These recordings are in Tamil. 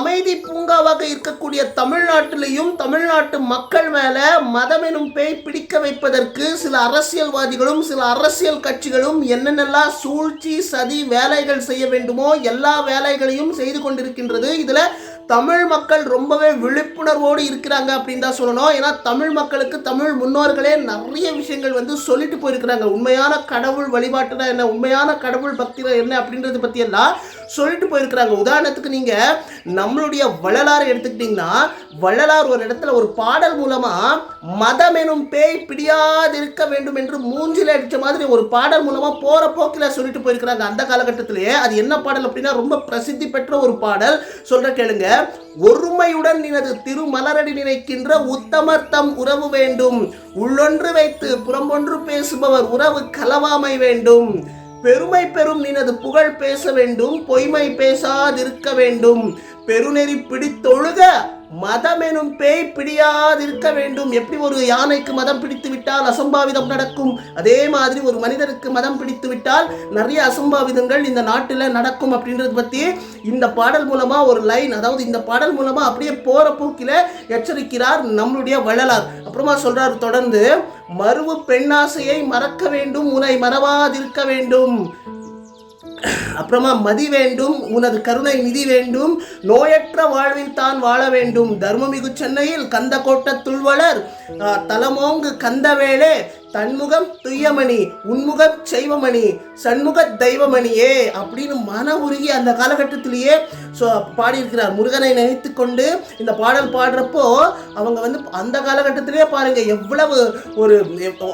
அமைதி பூங்காவாக இருக்கக்கூடிய தமிழ்நாட்டிலையும் தமிழ்நாட்டு மக்கள் மேலே மதம் எனும் பேய் பிடிக்க வைப்பதற்கு சில அரசியல்வாதிகளும் சில அரசியல் கட்சிகளும் என்னென்னலாம் சூழ்ச்சி சதி வேலைகள் செய்ய வேண்டுமோ எல்லா வேலைகளையும் செய்து கொண்டிருக்கின்றது. இதில் தமிழ் மக்கள் ரொம்பவே விழிப்புணர்வோடு இருக்கிறாங்க அப்படின்னு தான் சொல்லணும். ஏன்னா தமிழ் மக்களுக்கு தமிழ் முன்னோர்களே நிறைய விஷயங்கள் வந்து சொல்லிட்டு போயிருக்கிறாங்க. உண்மையான கடவுள் வழிபாட்டுனா என்ன? உண்மையான கடவுள் பக்தினா என்ன அப்படின்றத பற்றியெல்லாம் சொல்லிட்டு போயிருக்கிறாங்க. உதாரணத்துக்கு நீங்கள் நம்மளுடைய வள்ளலார் எடுத்துக்கிட்டிங்கன்னா வள்ளலார் ஒரு இடத்துல ஒரு பாடல் மூலமாக மதம் எனும் பேய் பிடியாதிருக்க வேண்டும் என்று மூஞ்சில அடிச்ச மாதிரி ஒரு பாடல் மூலமாக போகிற போக்கில் சொல்லிட்டு போயிருக்கிறாங்க. அந்த காலகட்டத்திலேயே அது என்ன பாடல் அப்படின்னா ரொம்ப பிரசித்தி பெற்ற ஒரு பாடல். சொல்ற கேளுங்க. ஒருமையுடன் நினது திருமலரடி நினைக்கின்ற உத்தமர்த்தம் உறவு வேண்டும். உள்ளொன்று வைத்து புறம்பொன்று பேசுபவர் உறவு கலவாமை வேண்டும். பெருமை பெறும் நினது புகழ் பேச வேண்டும் பொய்மை பேசாதிருக்க வேண்டும். பெருநெறி பிடித்தொழுக மதம் எனும் பேய் பிடியாதிருக்க வேண்டும். எப்படி ஒரு யானைக்கு மதம் பிடித்து விட்டால் அசம்பாவிதம் நடக்கும்? அதே மாதிரி ஒரு மனிதருக்கு மதம் பிடித்து விட்டால் நிறைய அசம்பாவிதங்கள் இந்த நாட்டில் நடக்கும் அப்படின்றத பற்றி இந்த பாடல் மூலமாக ஒரு லைன் அதாவது இந்த பாடல் மூலமாக அப்படியே போகிற போக்கில் எச்சரிக்கிறார் நம்மளுடைய வள்ளலார். அப்புறமா சொல்கிறார் தொடர்ந்து மறுவு பெண்ணாசையை மறக்க வேண்டும் உனை மறவாதிருக்க வேண்டும். அப்புறமா மதி வேண்டும் உனது கருணை நிதி வேண்டும் நோயற்ற வாழ்வில் தான் வாழ வேண்டும். தர்மமிகு சென்னையில் கந்த கோட்ட துள்வளர் தலமோங்கு கந்தவேளே தன்முகம் துய்யமணி உன்முகம் செய்வமணி சண்முக தெய்வமணியே அப்படின்னு மன உருகி அந்த காலகட்டத்திலேயே ஸோ பாடியிருக்கிறார். முருகனை நினைத்து கொண்டு இந்த பாடல் பாடுறப்போ அவங்க வந்து அந்த காலகட்டத்திலேயே பாருங்க எவ்வளவு ஒரு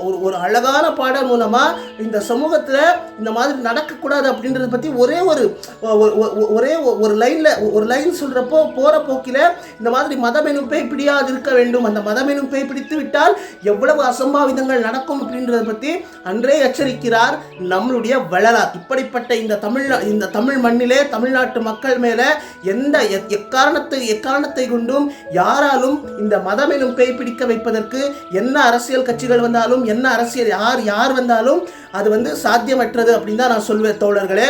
ஒரு ஒரு அழகான பாடல் மூலமா இந்த சமூகத்தில் இந்த மாதிரி நடக்கக்கூடாது அப்படின்றத பற்றி ஒரே ஒரு ஒரே ஒ- ஒரு லைனில் ஒரு லைன் சொல்கிறப்போ போகிற போக்கில் இந்த மாதிரி மதம் பிடியாது இருக்க வேண்டும். அந்த மதமெனுப்பை பிடித்து விட்டால் எவ்வளவு அசம்பாவிதங்கள் நடக்கும். அப்படின்றத பற்றி அன்றே எச்சரிக்கிறார் நம்மளுடைய வள்ளலார். இப்படிப்பட்ட இந்த தமிழ் இந்த தமிழ் மண்ணிலே தமிழ்நாட்டு மக்கள் மேலே எந்த எக்காரணத்தை எக்காரணத்தை கொண்டும் யாராலும் இந்த மதம் எனும் பேய் பிடிக்க வைப்பதற்கு என்ன அரசியல் கட்சிகள் வந்தாலும் என்ன அரசியல் யார் யார் வந்தாலும் அது வந்து சாத்தியமற்றது அப்படின்னு தான் நான் சொல்வேன் தோழர்களே.